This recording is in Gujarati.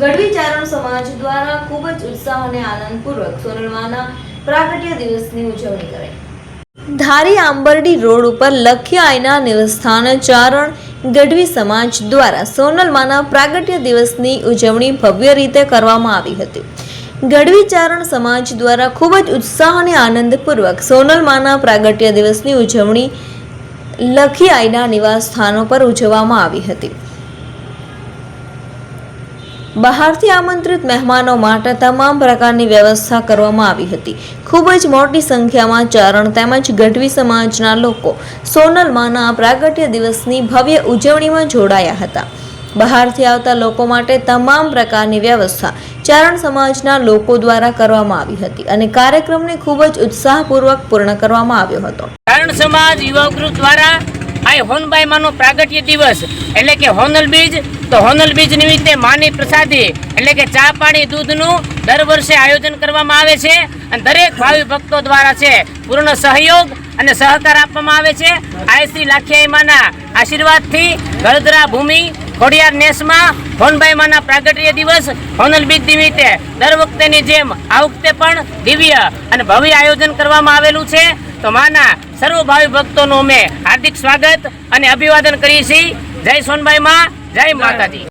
ગઢવી ચારણ સમાજ દ્વારા ખૂબ જ ઉત્સાહ અને આનંદપૂર્વક સોનલમાના પ્રાગટ્ય દિવસની ઉજવણી કરાઈ. ધારી આંબરડી રોડ ઉપર લખ્ય આયના નિવસ્થાન ચારણ ગઢવી સમાજ દ્વારા સોનલમાના પ્રાગટ્ય દિવસની ઉજવણી ભવ્ય રીતે કરવામાં આવી હતી. ગઢવી ચારણ સમાજ દ્વારા ખૂબ જ ઉત્સાહ અને આનંદપૂર્વક સોનલમાના પ્રાગટ્ય દિવસની ઉજવણી લખી આયના નિવાસ સ્થાનો પર ઉજવવામાં આવી હતી. બહારથી આમંત્રિત મહેમાનો માટે તમામ પ્રકારની વ્યવસ્થા કરવામાં આવી હતી. ખૂબ જ મોટી સંખ્યામાં ચારણ તેમજ ગઢવી સમાજના લોકો સોનલમાના પ્રાગટ્ય દિવસની ભવ્ય ઉજવણીમાં જોડાયા હતા. બહારથી આવતા લોકો માટે તમામ પ્રકારની વ્યવસ્થા ચારણ સમાજના લોકો દ્વારા કરવામાં આવી હતી અને કાર્યક્રમને ખૂબ જ ઉત્સાહપૂર્વક પૂર્ણ કરવામાં આવ્યો હતો. ચારણ સમાજ યુવા દ્વારા આ હોનબાઈ માનો પ્રાગટ્ય દિવસ. એટલે કે હોનલ બીજ, તો હોનલ બીજ નિમિત્તે માની પ્રસાદી, એટલે કે ચા પાણી દૂધનું દર વર્ષે આયોજન કરવામાં આવે છે. અને દરેક ભાવિ ભક્તો દ્વારા છે પૂર્ણ સહયોગ અને સહકાર આપવામાં આવે છે. આ શ્રી લાખિયાઈ માના આશીર્વાદથી ગળદરા ભૂમિ, ખોડિયાર નેસમાં હોનબાઈ માના પ્રાગટ્ય દિવસ, હોનલ બીજ નિમિત્તે દર વખતેની જેમ આ વખતે પણ દિવ્ય અને ભવ્ય આયોજન કરવામાં આવેલું છે. તો માના સર્વ ભાવિ ભક્તોનું અમે હાર્દિક સ્વાગત અને અભિવાદન કરીએ છીએ. જય સોનભાઈ માં જય માતાજી.